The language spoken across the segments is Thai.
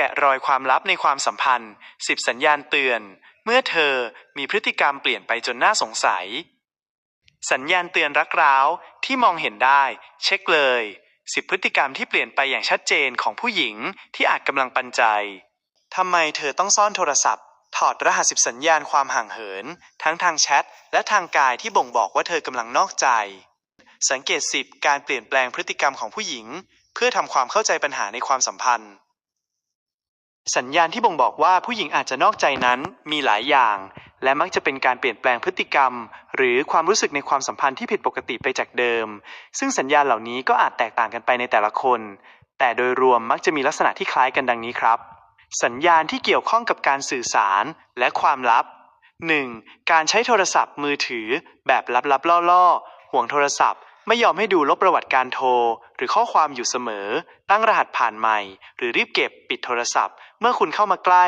กะรอยความลับในความสัมพันธ์10สัญญาณเตือน เมื่อเธอมีพฤติกรรมเปลี่ยนไปจนน่าสงสัย สัญญาณเตือนรักร้าวที่มองเห็นได้ เช็คเลย10พฤติกรรมที่เปลี่ยนไปอย่างชัดเจนของผู้หญิงที่อาจกำลังปันใจทำไมเธอต้องซ่อนโทรศัพท์ ถอดรหัสสิบสัญญาณความห่างเหิน ทั้งทางแชทและทางกายที่บ่งบอกว่าเธอกำลังนอกใจ สังเกต10การเปลี่ยนแปลงพฤติกรรมของผู้หญิง เพื่อทำความเข้าใจปัญหาในความสัมพันธ์ สัญญาณที่บ่งบอกว่าผู้หญิงอาจจะนอกใจนั้นมีหลายอย่าง และมักจะเป็นการเปลี่ยนแปลงพฤติกรรม หรือความรู้สึกในความสัมพันธ์ที่ผิดปกติไปจากเดิม ซึ่งสัญญาณเหล่านี้ก็อาจแตกต่างกันไปในแต่ละคน แต่โดยรวมมักจะมีลักษณะที่คล้ายกันดังนี้ครับ สัญญาณที่เกี่ยวข้องกับการสื่อสารและความลับ 1. การใช้โทรศัพท์มือถือ แบบลับๆล่อๆห่วงโทรศัพท์ ไม่ยอมให้ดูลบประวัติการโทร หรือข้อความอยู่เสมอ ตั้งรหัสผ่านใหม่ หรือรีบเก็บปิดโทรศัพท์ เมื่อคุณเข้ามาใกล้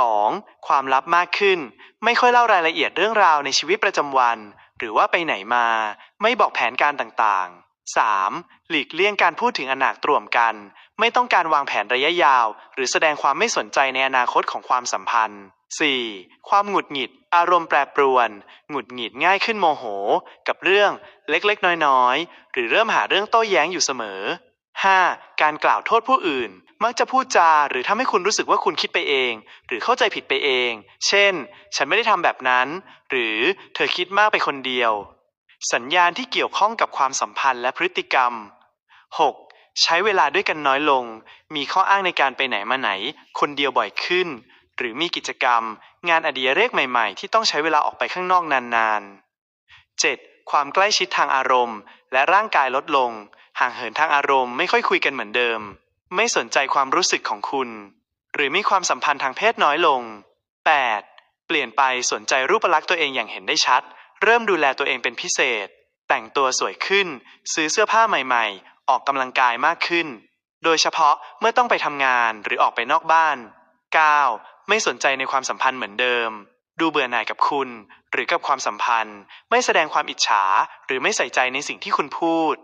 2. ความลับมากขึ้น ไม่ค่อยเล่ารายละเอียดเรื่องราวในชีวิตประจำวัน หรือว่าไปไหนมา ไม่บอกแผนการต่างๆ 3. หลีกเลี่ยงการพูดถึงอนาคตรวมกัน ไม่ต้องการวางแผนระยะยาว หรือแสดงความไม่สนใจในอนาคตของความสัมพันธ์ 4. ความหงุดหงิด อารมณ์แปรปรวน หงุดหงิดง่ายขึ้นโมโห กับเรื่องเล็กๆ น้อยๆ หรือเริ่มหาเรื่องโต้แย้งอยู่เสมอ 5. การกล่าวโทษผู้อื่น มักจะพูดจาหรือทำให้คุณรู้สึกว่าคุณคิดไปเอง หรือเข้าใจผิดไปเอง เช่น ฉันไม่ได้ทำแบบนั้น หรือเธอคิดมากไปคนเดียว สัญญาณที่เกี่ยวข้องกับความสัมพันธ์และพฤติกรรม 6. ใช้เวลาด้วยกันน้อยลง มีข้ออ้างในการไปไหนมาไหน คนเดียวบ่อยขึ้น หรือมีกิจกรรม งานอดิเรกใหม่ๆ ที่ต้องใช้เวลาออกไปข้างนอกนานๆ 7. ความใกล้ชิดทางอารมณ์ และร่างกายลดลง ห่างเหินทางอารมณ์ไม่ค่อยคุยกันเหมือนเดิม ไม่สนใจความรู้สึกของคุณ หรือมีความสัมพันธ์ทางเพศน้อยลง 8. เปลี่ยนไปสนใจรูปลักษณ์ตัวเองอย่างเห็นได้ชัด เริ่มดูแลตัวเองเป็นพิเศษ แต่งตัวสวยขึ้น ซื้อเสื้อผ้าใหม่ๆ ออกกำลังกายมากขึ้น โดยเฉพาะเมื่อต้องไปทำงานหรือออกไปนอกบ้าน 9. ไม่สนใจในความสัมพันธ์เหมือนเดิม ดูเบื่อหน่ายกับคุณ หรือกับความสัมพันธ์ ไม่แสดงความอิจฉา หรือไม่ใส่ใจในสิ่งที่คุณพูด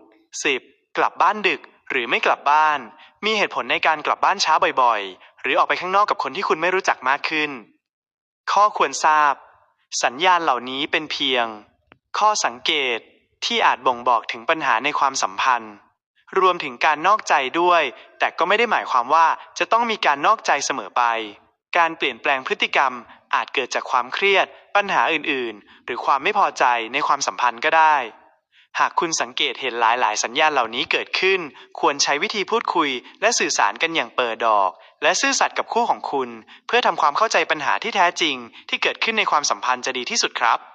10. กลับบ้านดึก หรือไม่กลับบ้าน มีเหตุผลในการกลับบ้านช้าบ่อยๆ หรือออกไปข้างนอกกับคนที่คุณไม่รู้จักมากขึ้น ข้อควรทราบ สัญญาณเหล่านี้เป็นเพียง ข้อสังเกตที่อาจบ่งบอกถึงปัญหาในความสัมพันธ์ รวมถึงการนอกใจด้วย แต่ก็ไม่ได้หมายความว่าจะต้องมีการนอกใจเสมอไป การเปลี่ยนแปลงพฤติกรรมอาจเกิดจากความเครียด ปัญหาอื่นๆ หรือความไม่พอใจในความสัมพันธ์ก็ได้ หากคุณสังเกตเห็นหลายๆ สัญญาณเหล่านี้เกิดขึ้น ควรใช้วิธีพูดคุย และสื่อสารกันอย่างเปิดดอก และซื่อสัตย์กับคู่ของคุณ เพื่อทำความเข้าใจปัญหาที่แท้จริง ที่เกิดขึ้นในความสัมพันธ์จะดีที่สุดครับ